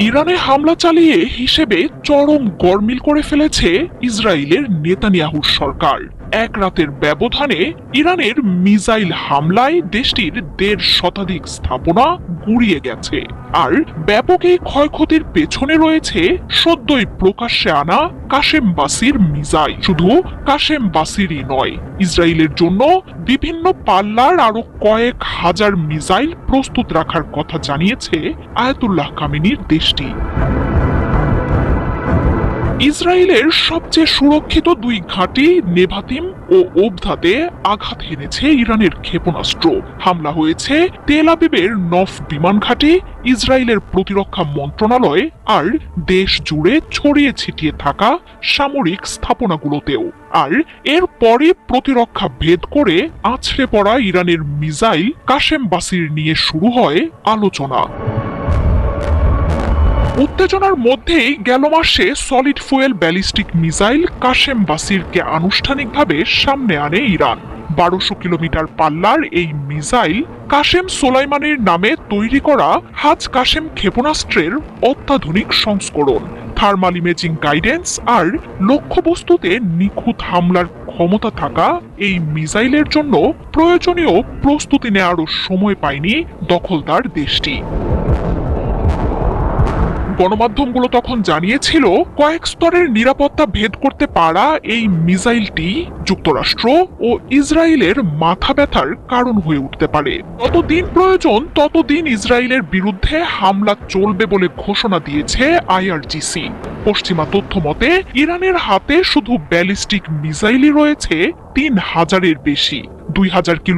ইরানে হামলা চালিয়ে হিসেবে চরম গরমিল করে ফেলেছে ইসরায়েলের নেতানিয়াহুর সরকার। এক রাতের ব্যবধানে ইরানের মিসাইল হামলায় দেশটির দেড় শতাধিক স্থাপনা গুড়িয়ে গেছে। আর ব্যাপক এই ক্ষয়ক্ষতির পেছনে রয়েছে সদ্যই প্রকাশ্যে আনা কাশেম বাসির মিসাইল। শুধু কাশেম বাসিরই নয়, ইসরায়েলের জন্য বিভিন্ন পাল্লার আরও কয়েক হাজার মিসাইল প্রস্তুত রাখার কথা জানিয়েছে আয়াতুল্লাহ কামিনীর দেশটি। ইসরায়েলের সবচেয়ে সুরক্ষিত দুই ঘাঁটি, নেভাতিম ও ওবধাতে আঘাত হেনেছে ইরানের ক্ষেপণাস্ত্র। হামলা হয়েছে তেল আবিবের নফ বিমান ঘাঁটি, ইসরায়েলের প্রতিরক্ষা মন্ত্রণালয় আর দেশ জুড়ে ছড়িয়ে ছিটিয়ে থাকা সামরিক স্থাপনাগুলোতেও। আর এরপরে প্রতিরক্ষা ভেদ করে আছড়ে পড়া ইরানের মিসাইল কাশেম বাসির নিয়ে শুরু হয় আলোচনা। উত্তেজনার মধ্যেই গেল মাসে solid fuel ballistic missile Qasem বাসিরকে আনুষ্ঠানিকভাবে সামনে আনে ইরান। বারোশো কিলোমিটার পাল্লার এই মিসাইল কাশেম সোলাইমানের নামে তৈরি করা হাজ কাশেম ক্ষেপণাস্ত্রের অত্যাধুনিক সংস্করণ। থার্মাল ইমেজিং গাইডেন্স আর লক্ষ্যবস্তুতে নিখুঁত হামলার ক্ষমতা থাকা এই মিসাইলের জন্য প্রয়োজনীয় প্রস্তুতি নেওয়ারও সময় পায়নি দখলদার দেশটি। গণমাধ্যমগুলো তখন জানিয়েছিল, কয়েক স্তরের নিরাপত্তা ভেদ করতে পারা এই মিসাইলটি যুক্তরাষ্ট্র ও ইসরায়েলের মাথা ব্যথার কারণ হয়ে উঠতে পারে। যতদিন প্রয়োজন, ততদিন ইসরায়েলের বিরুদ্ধে হামলা চলবে বলে ঘোষণা দিয়েছে আইআরজিসি। পশ্চিমা তথ্য মতে, ইরানের হাতে শুধু ব্যালিস্টিক মিসাইলই রয়েছে, তিন হাজারের বেশি। দুই হাজার কিলোমিটার